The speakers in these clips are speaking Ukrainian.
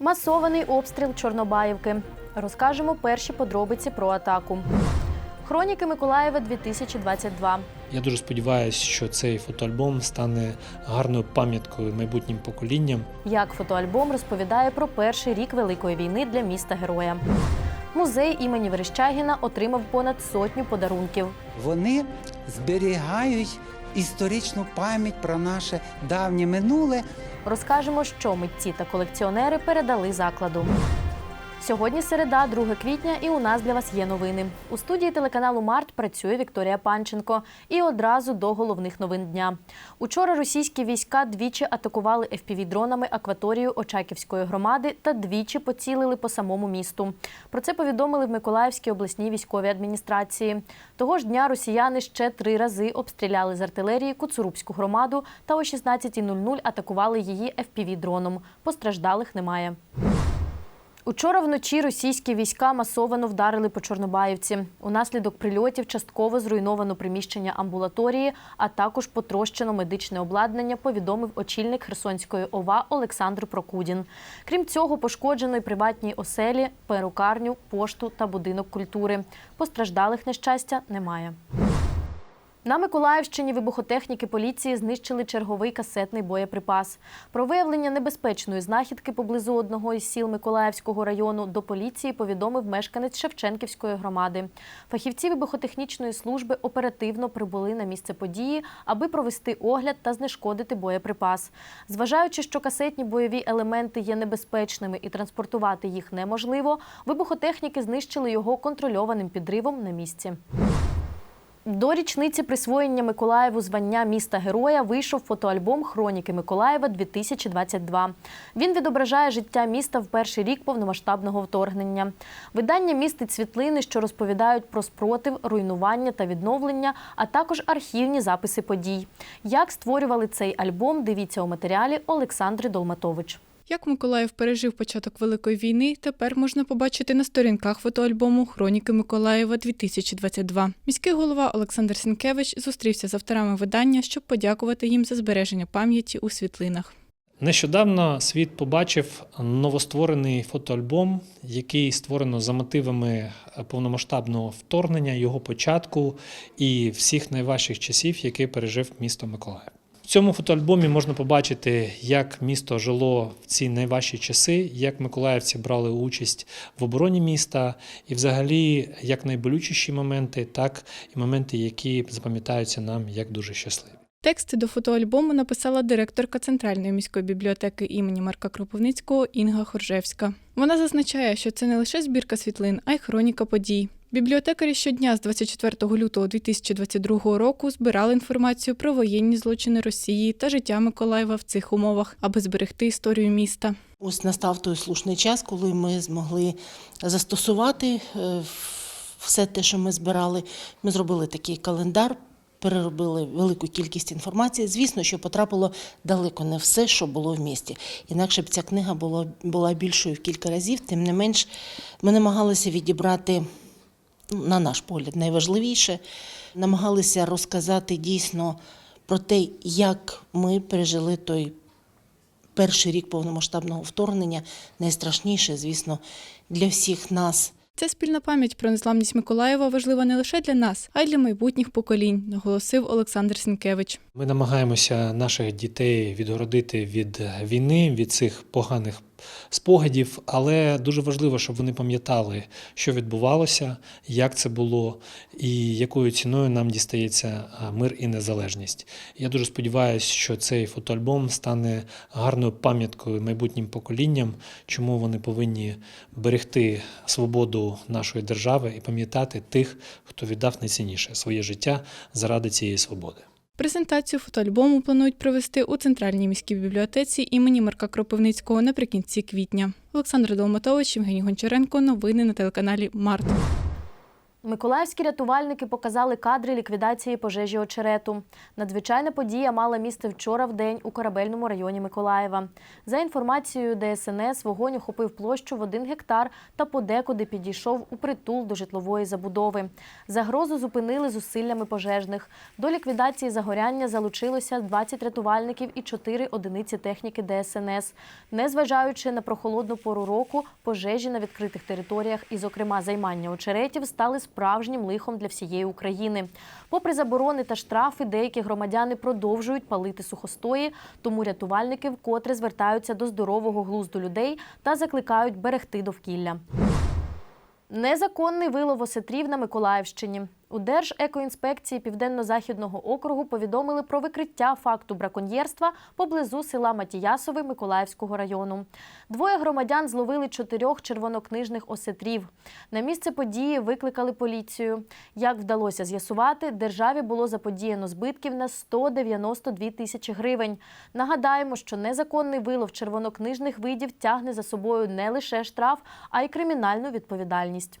Масований обстріл Чорнобаївки. Розкажемо перші подробиці про атаку. Хроніки Миколаєва 2022. Я дуже сподіваюся, що цей фотоальбом стане гарною пам'яткою майбутнім поколінням. Як фотоальбом розповідає про перший рік Великої війни для міста героя. Музей імені Верещагіна отримав понад сотню подарунків. Вони зберігають історичну пам'ять про наше давнє минуле. Розкажемо, що митці та колекціонери передали закладу. Сьогодні середа, 2 квітня, і у нас для вас є новини. У студії телеканалу Март працює Вікторія Панченко. І одразу до головних новин дня. Учора російські війська двічі атакували FPV-дронами акваторію Очаківської громади та двічі поцілили по самому місту. Про це повідомили в Миколаївській обласній військовій адміністрації. Того ж дня росіяни ще три рази обстріляли з артилерії Куцурубську громаду та о 16.00 атакували її FPV-дроном. Постраждалих немає. Учора вночі російські війська масовано вдарили по Чорнобаївці. Унаслідок прильотів частково зруйновано приміщення амбулаторії, а також потрощено медичне обладнання, повідомив очільник Херсонської ОВА Олександр Прокудін. Крім цього, пошкоджено й приватні оселі, перукарню, пошту та будинок культури. Постраждалих на щастя немає. На Миколаївщині вибухотехніки поліції знищили черговий касетний боєприпас. Про виявлення небезпечної знахідки поблизу одного із сіл Миколаївського району до поліції повідомив мешканець Шевченківської громади. Фахівці вибухотехнічної служби оперативно прибули на місце події, аби провести огляд та знешкодити боєприпас. Зважаючи, що касетні бойові елементи є небезпечними і транспортувати їх неможливо, вибухотехніки знищили його контрольованим підривом на місці. До річниці присвоєння Миколаєву звання міста героя вийшов фотоальбом Хроніки Миколаєва 2022. Він відображає життя міста в перший рік повномасштабного вторгнення. Видання містить світлини, що розповідають про спротив, руйнування та відновлення, а також архівні записи подій. Як створювали цей альбом, дивіться у матеріалі Олександри Долматович. Як Миколаїв пережив початок Великої війни, тепер можна побачити на сторінках фотоальбому Хроніки Миколаєва 2022. Міський голова Олександр Сінкевич зустрівся з авторами видання, щоб подякувати їм за збереження пам'яті у світлинах. Нещодавно світ побачив новостворений фотоальбом, який створено за мотивами повномасштабного вторгнення, його початку і всіх найважчих часів, які пережив місто Миколаїв. Цьому фотоальбомі можна побачити, як місто жило в ці найважчі часи, як миколаївці брали участь в обороні міста, і взагалі як найболючіші моменти, так і моменти, які запам'ятаються нам як дуже щасливі. Тексти до фотоальбому написала директорка Центральної міської бібліотеки імені Марка Кропивницького Інга Хоржевська. Вона зазначає, що це не лише збірка світлин, а й хроніка подій. Бібліотекарі щодня з 24 лютого 2022 року збирали інформацію про воєнні злочини Росії та життя Миколаєва в цих умовах, аби зберегти історію міста. Ось настав той слушний час, коли ми змогли застосувати е, все те, що ми збирали. Ми зробили такий календар, переробили велику кількість інформації. Звісно, що потрапило далеко не все, що було в місті. Інакше б ця книга була, була більшою в кілька разів. Тим не менш, ми намагалися відібрати, на наш погляд, найважливіше, намагалися розказати дійсно про те, як ми пережили той перший рік повномасштабного вторгнення найстрашніше, звісно, для всіх нас. Ця спільна пам'ять про незламність Миколаєва важлива не лише для нас, а й для майбутніх поколінь, наголосив Олександр Сінкевич. Ми намагаємося наших дітей відгородити від війни, від цих поганих спогадів, але дуже важливо, щоб вони пам'ятали, що відбувалося, як це було і якою ціною нам дістається мир і незалежність. Я дуже сподіваюся, що цей фотоальбом стане гарною пам'яткою майбутнім поколінням, чому вони повинні берегти свободу нашої держави і пам'ятати тих, хто віддав найцінніше своє життя заради цієї свободи. Презентацію фотоальбому планують провести у центральній міській бібліотеці імені Марка Кропивницького наприкінці квітня. Олександр Долматович, Євгеній Гончаренко. Новини на телеканалі Март. Миколаївські рятувальники показали кадри ліквідації пожежі очерету. Надзвичайна подія мала місце вчора в день у корабельному районі Миколаєва. За інформацією ДСНС, вогонь охопив площу в один гектар та подекуди підійшов у притул до житлової забудови. Загрозу зупинили зусиллями пожежних. До ліквідації загоряння залучилося 20 рятувальників і 4 одиниці техніки ДСНС. Незважаючи на прохолодну пору року, пожежі на відкритих територіях і, зокрема, займання очеретів стали справжнім лихом для всієї України. Попри заборони та штрафи, деякі громадяни продовжують палити сухостої, тому рятувальники вкотре звертаються до здорового глузду людей та закликають берегти довкілля. Незаконний вилов осетрів на Миколаївщині. У Держекоінспекції Південно-Західного округу повідомили про викриття факту браконьєрства поблизу села Матіясове Миколаївського району. Двоє громадян зловили чотирьох червонокнижних осетрів. На місце події викликали поліцію. Як вдалося з'ясувати, державі було заподіяно збитків на 192 тисячі гривень. Нагадаємо, що незаконний вилов червонокнижних видів тягне за собою не лише штраф, а й кримінальну відповідальність.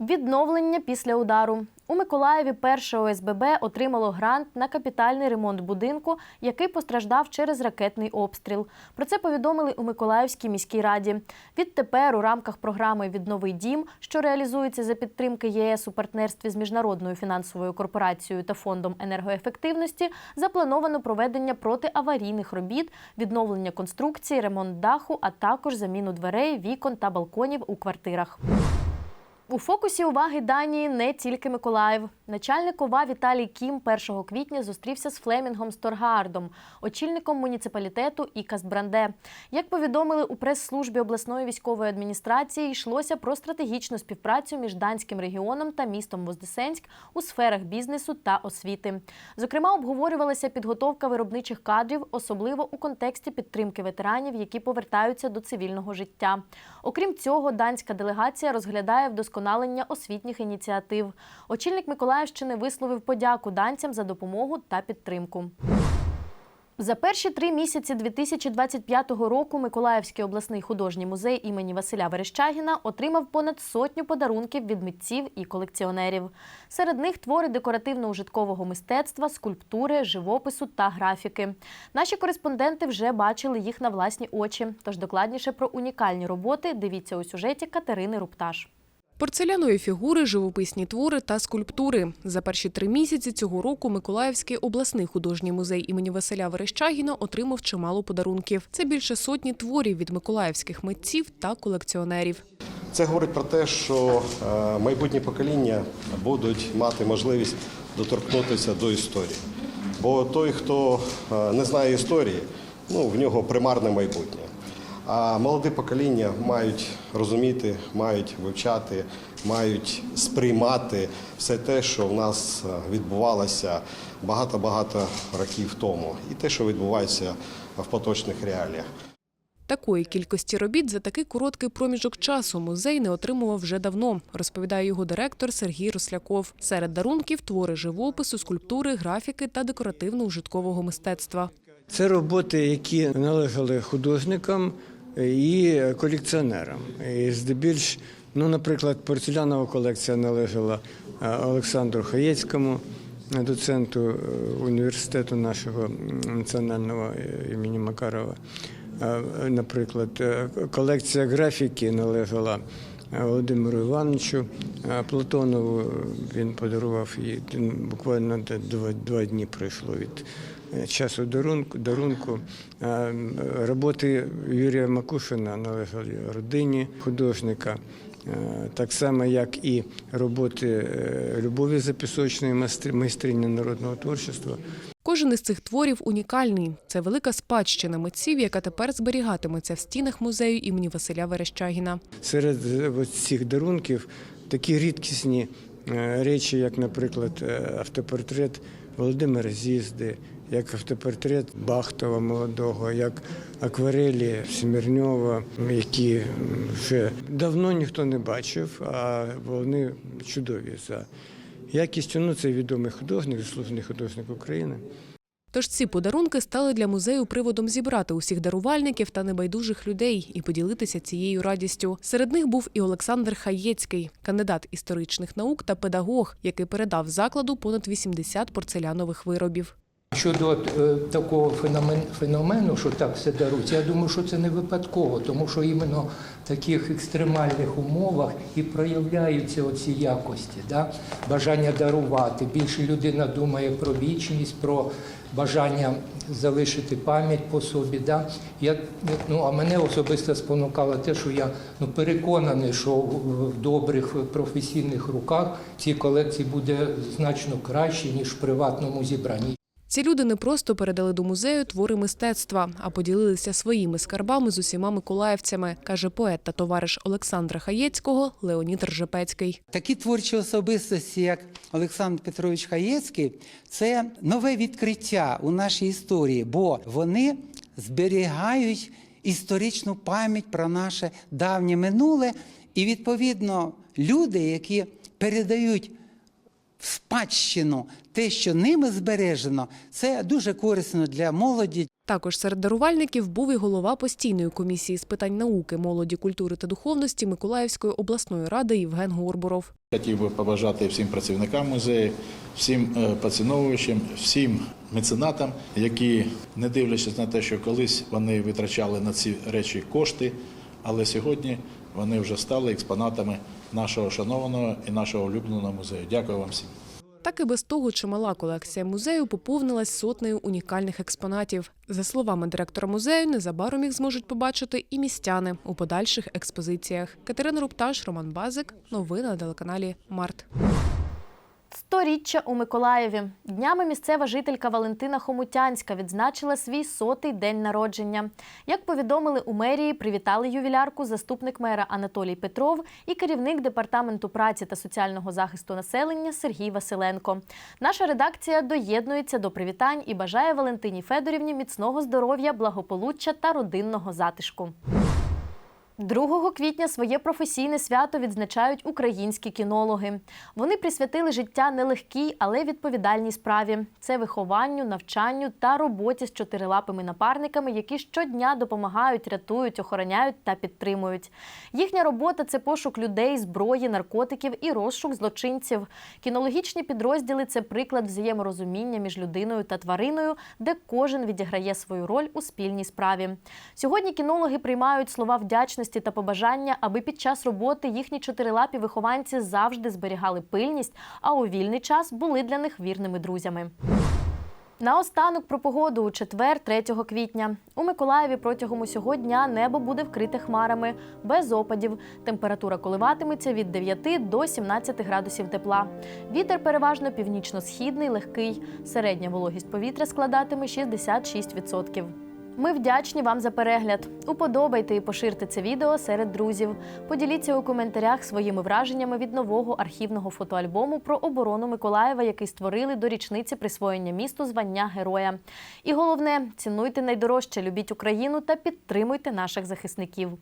Відновлення після удару. У Миколаєві перше ОСББ отримало грант на капітальний ремонт будинку, який постраждав через ракетний обстріл. Про це повідомили у Миколаївській міській раді. Відтепер у рамках програми Відновий дім, що реалізується за підтримки ЄС у партнерстві з міжнародною фінансовою корпорацією та фондом енергоефективності, заплановано проведення протиаварійних робіт, відновлення конструкції, ремонт даху, а також заміну дверей, вікон та балконів у квартирах. У фокусі уваги Данії не тільки Миколаїв. Начальник ОВА Віталій Кім 1 квітня зустрівся з Флемінгом Сторгаардом, очільником муніципалітету Ікаст Бранде. Як повідомили у прес-службі обласної військової адміністрації, йшлося про стратегічну співпрацю між данським регіоном та містом Воздесенськ у сферах бізнесу та освіти. Зокрема, обговорювалася підготовка виробничих кадрів, особливо у контексті підтримки ветеранів, які повертаються до цивільного життя. Окрім цього, данська делегація розглядає вдосконалення освітніх ініціатив. Очільник Миколаївщини висловив подяку данцям за допомогу та підтримку. За перші три місяці 2025 року Миколаївський обласний художній музей імені Василя Верещагіна отримав понад сотню подарунків від митців і колекціонерів. Серед них твори декоративно-ужиткового мистецтва, скульптури, живопису та графіки. Наші кореспонденти вже бачили їх на власні очі. Тож докладніше про унікальні роботи дивіться у сюжеті Катерини Рупташ. Порцелянові фігури, живописні твори та скульптури. За перші три місяці цього року Миколаївський обласний художній музей імені Василя Верещагіна отримав чимало подарунків. Це більше сотні творів від миколаївських митців та колекціонерів. Це говорить про те, що е, майбутні покоління будуть мати можливість доторкнутися до історії. Бо той, хто е, не знає історії, ну в нього примарне майбутнє. А молоде покоління мають розуміти, мають вивчати, мають сприймати все те, що в нас е, відбувалося багато-багато років тому, і те, що відбувається в поточних реаліях. Такої кількості робіт за такий короткий проміжок часу музей не отримував вже давно, розповідає його директор Сергій Росляков. Серед дарунків твори живопису, скульптури, графіки та декоративно-ужиткового мистецтва. Це роботи, які належали художникам і колекціонерам. І здебільш, ну, наприклад, порцелянова колекція належала е, Олександру Хаєцькому, доценту е, університету нашого національного е, імені Макарова. Наприклад, колекція графіки належала Володимиру Івановичу е, Платонову. Він подарував її буквально два, два дні пройшло від е, часу дарунку. дарунку. Е, Роботи Юрія Макушина належали родині художника. Е, Так само, як і роботи е, Любові Запісочної, майстри- майстрині народного творчества. Кожен із цих творів унікальний. Це велика спадщина митців, яка тепер зберігатиметься в стінах музею імені Василя Верещагіна. Серед е, цих дарунків такі рідкісні е, речі, як, наприклад, е, автопортрет Володимира Зізди, як автопортрет Бахтова молодого, як акварелі Смірньова, які вже давно ніхто не бачив, а вони чудові за якістю. Ну, це відомий художник, заслужений художник України. Тож ці подарунки стали для музею приводом зібрати усіх дарувальників та небайдужих людей і поділитися цією радістю. Серед них був і Олександр Хаєцький, кандидат історичних наук та педагог, який передав закладу понад 80 порцелянових виробів. Щодо е, такого феномен, феномену, що так все дарують, я думаю, що це не випадково, тому що іменно в таких екстремальних умовах і проявляються оці якості, да? бажання дарувати. Більше людина думає про вічність, про бажання залишити пам'ять по собі. Да? Я, ну, а мене особисто спонукало те, що я ну, переконаний, що в добрих професійних руках ці колекції буде значно краще, ніж в приватному зібранні. Ці люди не просто передали до музею твори мистецтва, а поділилися своїми скарбами з усіма миколаївцями, каже поет та товариш Олександра Хаєцького Леонід Ржепецький. Такі творчі особистості, як Олександр Петрович Хаєцький, це нове відкриття у нашій історії, бо вони зберігають історичну пам'ять про наше давнє минуле, і відповідно люди, які передають в спадщину те, що ними збережено, це дуже корисно для молоді, Також серед дарувальників був і голова постійної комісії з питань науки, молоді, культури та духовності Миколаївської обласної ради Євген Горбуров. Хотів би побажати всім працівникам музею, всім е, поціновувачам, всім меценатам, які, не дивлячись на те, що колись вони витрачали на ці речі кошти, але сьогодні вони вже стали експонатами нашого шанованого і нашого улюбленого музею. Дякую вам всім. Так і без того чимала колекція музею поповнилась сотнею унікальних експонатів. За словами директора музею, незабаром їх зможуть побачити і містяни у подальших експозиціях. Катерина Рупташ, Роман Базик. Новини на телеканалі Март. Сторіччя у Миколаєві. Днями місцева жителька Валентина Хомутянська відзначила свій сотий день народження. Як повідомили у мерії, привітали ювілярку заступник мера Анатолій Петров і керівник департаменту праці та соціального захисту населення Сергій Василенко. Наша редакція доєднується до привітань і бажає Валентині Федорівні міцного здоров'я, благополуччя та родинного затишку. 2 квітня своє професійне свято відзначають українські кінологи. Вони присвятили життя нелегкій, але відповідальній справі. Це вихованню, навчанню та роботі з чотирилапими напарниками, які щодня допомагають, рятують, охороняють та підтримують. Їхня робота це пошук людей, зброї, наркотиків і розшук злочинців. Кінологічні підрозділи це приклад взаєморозуміння між людиною та твариною, де кожен відіграє свою роль у спільній справі. Сьогодні кінологи приймають слова вдячності та побажання, аби під час роботи їхні чотирилапі вихованці завжди зберігали пильність, а у вільний час були для них вірними друзями. Наостанок про погоду у четвер, 3 квітня. У Миколаєві протягом усього дня небо буде вкрите хмарами, без опадів. Температура коливатиметься від 9 до 17 градусів тепла. Вітер переважно північно-східний, легкий. Середня вологість повітря складатиме 66%. Ми вдячні вам за перегляд. Уподобайте і поширте це відео серед друзів. Поділіться у коментарях своїми враженнями від нового архівного фотоальбому про оборону Миколаєва, який створили до річниці присвоєння місту звання героя. І головне, цінуйте найдорожче, любіть Україну та підтримуйте наших захисників.